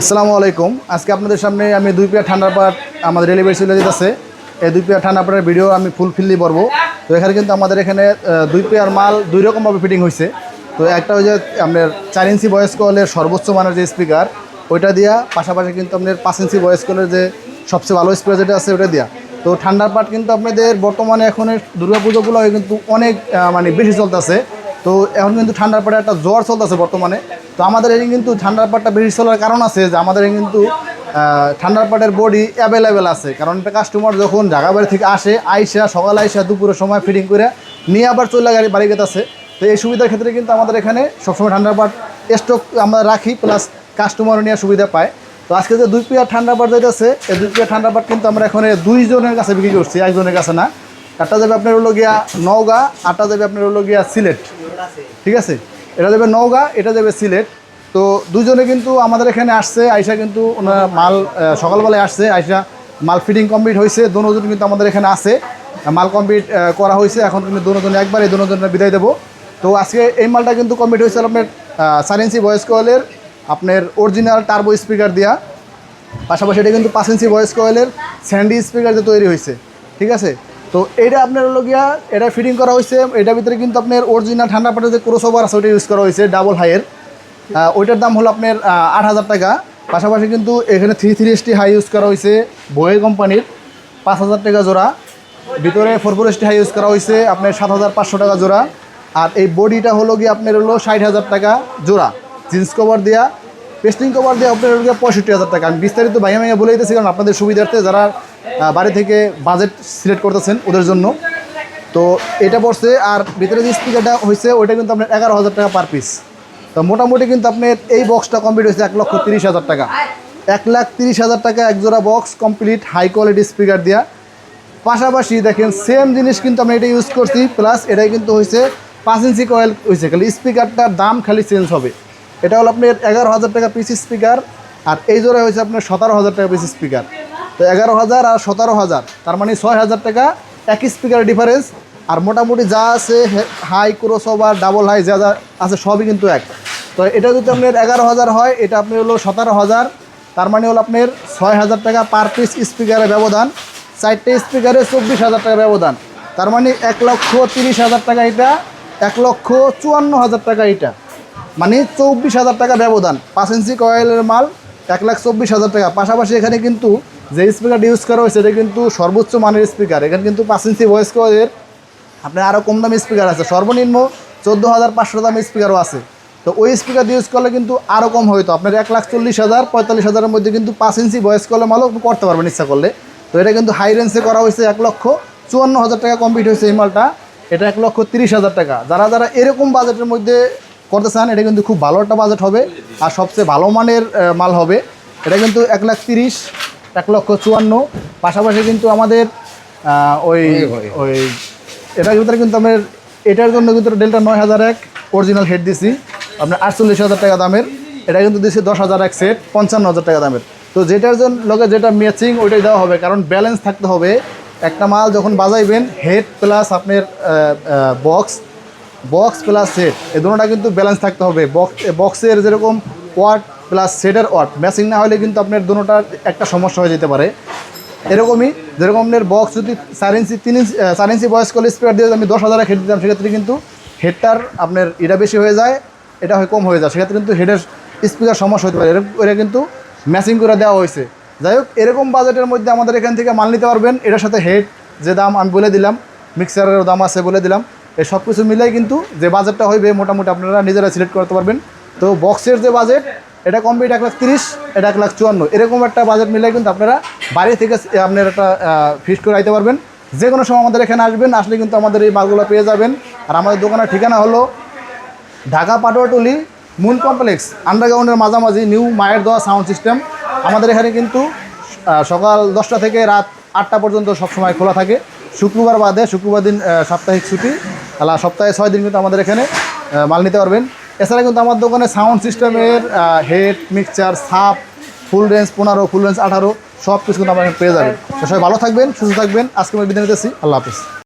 আসসালামু আলাইকুম। আজকে আপনাদের সামনে আমি দুই পেয়ার ঠান্ডার পাট আমাদের ডেলিভারি চলে যেতেছে। এই দুই পেয়ার ঠান্ডা পাটের ভিডিও আমি ফুল ফিল্লি করব তো এখানে কিন্তু আমাদের এখানে দুই পেয়ার মাল দুই রকমভাবে ফিটিং হয়েছে তো একটা হচ্ছে আপনার চার ইঞ্চি ভয়েস কলের সর্বোচ্চ মানের যে স্পিকার ওইটা দিয়া পাশাপাশি কিন্তু আপনার পাঁচ ইঞ্চি ভয়েস কলের যে সবচেয়ে ভালো স্পিকার যেটা আছে ওটা দিয়া। তো ঠান্ডার পাট কিন্তু আপনাদের বর্তমানে এখন দুর্গা পুজোগুলো কিন্তু অনেক মানে বেশি চলতেছে। তো এখন কিন্তু ঠান্ডার পাটে একটা জ্বর চলতেছে বর্তমানে। তো আমাদের এখানে কিন্তু ঠান্ডার পাটটা বেশি চলার কারণ আছে যে আমাদের এখানে কিন্তু ঠান্ডার পাটের বডি অ্যাভেলেবেল আছে। কারণ একটা কাস্টমার যখন ঢাকা বাড়ি থেকে আসে, আইসা, সকাল আইসা দুপুরের সময় ফিটিং করে নিয়ে আবার চলে গাড়ি, বাড়ি গেতেছে। তো এই সুবিধার ক্ষেত্রে কিন্তু আমাদের এখানে সবসময় ঠান্ডার পাট স্টক আমরা রাখি প্লাস কাস্টমারও নিয়ে সুবিধা পায়। তো আজকে যে দুই পেয়ার ঠান্ডা পাট যাইতেছে, এই দুই পেয়ার ঠান্ডা পাট কিন্তু আমরা এখানে দুইজনের কাছে বিক্রি করছি, একজনের কাছে না। একটা যাবে আপনার হলো গিয়া নওগাঁ আটটা যাবে আপনার হলো গিয়া সিলেট। ঠিক আছে? এটা দেবে নওগাঁ, এটা দেবে সিলেট। তো দুজনে কিন্তু আমাদের এখানে আসছে, আইসা কিন্তু ওনারা মাল সকালবেলায় আসছে, আইসা মাল ফিটিং কমপ্লিট হয়েছে দোনোজন কিন্তু আমাদের এখানে আছে। মাল কমপ্লিট করা হয়েছে এখন কিন্তু দোনোজন একবারে দোনোজনের বিদায় দেবো। তো আজকে এই মালটা কিন্তু কমপ্লিট হয়েছে আপনার চার ইঞ্চি ভয়েস কয়েলের আপনার অরিজিনাল টার্বো স্পিকার দেওয়া পাশাপাশি এটা কিন্তু পাঁচ ইঞ্চি ভয়েস কয়েলের স্যান্ডি স্পিকার যে তৈরি হয়েছে ঠিক আছে? তো এইটা আপনার হলো গিয়া, এটা ফিটিং করা হয়েছে এটার ভিতরে কিন্তু আপনার অরিজিনাল ঠান্ডা পাটের যে ক্রোস আছে ওটা ইউজ করা হয়েছে ডাবল হাইয়ের ওইটার দাম হলো আপনার আট হাজার টাকা। পাশাপাশি কিন্তু এখানে three three ST high use করা হয়েছে বয়ে কোম্পানির। পাঁচ হাজার টাকা জোড়া। ভিতরে four four ST high use করা হয়েছে আপনার সাত হাজার পাঁচশো টাকা জোড়া। আর এই বডিটা হলো গিয়ে আপনার হলো ষাট হাজার টাকা জোড়া। জিন্স কভার দেওয়া পেস্টিং কভার দিয়ে আপনার হলো গিয়ে পঁয়ষট্টি হাজার টাকা। আমি বিস্তারিত ভাইয়া ভাইয়া বলে দিতেছি, কারণ আপনাদের সুবিধার্থে যারা বাড়ি থেকে বাজেট সিলেক্ট করতেছেন ওদের জন্য। তো এটা পড়ছে, আর ভিতরে যে স্পিকারটা হয়েছে, ওইটা কিন্তু আপনার এগারো হাজার টাকা পার পিস তো মোটামুটি কিন্তু আপনার এই বক্সটা কমপ্লিট হয়েছে এক লক্ষ তিরিশ হাজার টাকা। এক লাখ তিরিশ হাজার টাকা এক জোড়া box complete high quality speaker দেওয়া পাশাপাশি দেখেন সেম জিনিস কিন্তু আমরা এটা ইউজ করছি প্লাস এটাই কিন্তু হয়েছে পাঁচ ইঞ্চি কয়েল হয়েছে। খালি স্পিকারটার দাম খালি চেঞ্জ হবে। এটা হলো আপনার এগারো হাজার টাকা পিস স্পিকার আর এই জোড়া হয়েছে আপনার সতেরো হাজার টাকা পিস স্পিকার তো এগারো হাজার আর সতেরো হাজার। তার মানে ছয় হাজার টাকা এক স্পিকারের ডিফারেন্স আর মোটামুটি যা আছে high cross over double high যা যা আছে সবই কিন্তু এক। তো এটা যদি আপনার এগারো হাজার হয়, এটা আপনি হলো সতেরো হাজার। তার মানে হলো আপনার ছয় হাজার টাকা পার পিস স্পিকারের ব্যবধান। চারটে স্পিকারে চব্বিশ হাজার টাকা ব্যবধান। তার মানে এক লক্ষ তিরিশ হাজার টাকা এটা, এক লক্ষ চুয়ান্ন হাজার টাকা এটা। মানে চব্বিশ হাজার টাকা ব্যবধান। পাঁচ ইঞ্চি কয়েলের মাল এক লাখ চব্বিশ হাজার টাকা। পাশাপাশি এখানে কিন্তু যে স্পিকারটা ইউজ করা হয়েছে, এটা কিন্তু সর্বোচ্চ মানের স্পিকার। এখানে কিন্তু পাঁচ ইঞ্চি ভয়েস কয়েলের আপনার আরও কম দামি স্পিকার আছে। সর্বনিম্ন চোদ্দ হাজার পাঁচশো দামি স্পিকারও আছে। তো ওই স্পিকার ইউজ করলে কিন্তু আরও কম হয়তো। আপনার এক লাখ চল্লিশ হাজার, পঁয়তাল্লিশ হাজারের মধ্যে কিন্তু পাঁচ ইঞ্চি ভয়েস কলে মালও করতে পারবেন ইচ্ছা করলে। তো এটা কিন্তু হাই রেঞ্জে করা হয়েছে এক লক্ষ চুয়ান্ন হাজার টাকা কমপ্লিট হয়েছে এই মালটা। এটা এক লক্ষ তিরিশ হাজার টাকা। যারা যারা এরকম বাজেটের মধ্যে করতে চান, এটা কিন্তু খুব ভালো একটা বাজেট হবে। আর সবচেয়ে ভালো মানের মাল হবে। এটা কিন্তু এক লাখ তিরিশ এক লক্ষ চুয়ান্ন। পাশাপাশি কিন্তু আমাদের ওই ওই এটার ভিতরে কিন্তু আমরা এটার জন্য কিন্তু ডেল্টা নয় হাজার এক অরিজিনাল হেড দিছি। আপনার আটচল্লিশ হাজার টাকা দামের। এটা কিন্তু দিছি দশ হাজার এক সেট পঞ্চান্ন হাজার টাকা দামের। তো যেটার জন্য লোকে যেটা ম্যাচিং ওইটাই দেওয়া হবে। কারণ ব্যালেন্স থাকতে হবে। একটা মাল যখন বাজাইবেন হেড প্লাস আপনার বক্স বক্স প্লাস সেট এই দুটোটা কিন্তু ব্যালেন্স থাকতে হবে। বক্স বক্সের যেরকম ওয়াট প্লাস সেটের ওয়াট ম্যাচিং না হলে কিন্তু আপনার দুটোটার একটা সমস্যা হয়ে যেতে পারে। এরকমই, যেরকম আপনার বক্স যদি চার ইঞ্চি, তিন ইঞ্চি চার ইঞ্চি বয়স করলে স্পিকার দিয়ে আমি দশ হাজার হেড দিতাম, সেক্ষেত্রে কিন্তু হেডটার আপনার এটা বেশি হয়ে যায়, এটা হয় কম হয়ে যায়। সেক্ষেত্রে কিন্তু হেডের স্পিকার সমস্যা হতে পারে। এটা কিন্তু ম্যাচিং করে দেওয়া হয়েছে। যাই হোক, এরকম বাজেটের মধ্যে আমাদের এখান থেকে মাল নিতে পারবেন। এটার সাথে হেড যে দাম আমি বলে দিলাম মিক্সারের দাম আছে বলে দিলাম। এই সব কিছু মিলাই কিন্তু যে বাজেটটা হইবে, মোটামুটি আপনারা নিজেরা সিলেক্ট করতে পারবেন। তো বক্সের যে বাজেট এটা কমপ্লিট এক লাখ তিরিশ, এটা এক লাখ চুয়ান্ন। এরকম একটা বাজেট মিলে কিন্তু আপনারা বাইরে থেকে আপনার একটা ফিক্সড করে আইতে পারবেন। যে কোনো সময় আমাদের এখানে আসবেন, আসলে কিন্তু আমাদের এই মালগুলো পেয়ে যাবেন। আর আমাদের দোকানের ঠিকানা হলো ঢাকা পাটোয়াটুলি মুন কমপ্লেক্স আন্ডারগ্রাউন্ডের মাঝামাঝি নিউ মায়ের দেওয়া সাউন্ড সিস্টেম আমাদের এখানে কিন্তু সকাল দশটা থেকে রাত আটটা পর্যন্ত সবসময় খোলা থাকে। শুক্রবার বাদে, শুক্রবার দিন সাপ্তাহিক ছুটি। সপ্তাহে ছয় দিন কিন্তু আমাদের এখানে মাল নিতে পারবেন। এছাড়া কিন্তু আমার দোকানে সাউন্ড সিস্টেমের হেড মিক্সচার সাপ ফুল রেঞ্জ পনেরো ফুল রেঞ্জ আঠারো সব কিছু কিন্তু আমার পেয়ে যাবেন। সবাই ভালো থাকবেন, সুস্থ থাকবেন। আজকে আমি বিদায় নিতেছি। আল্লাহ হাফিজ।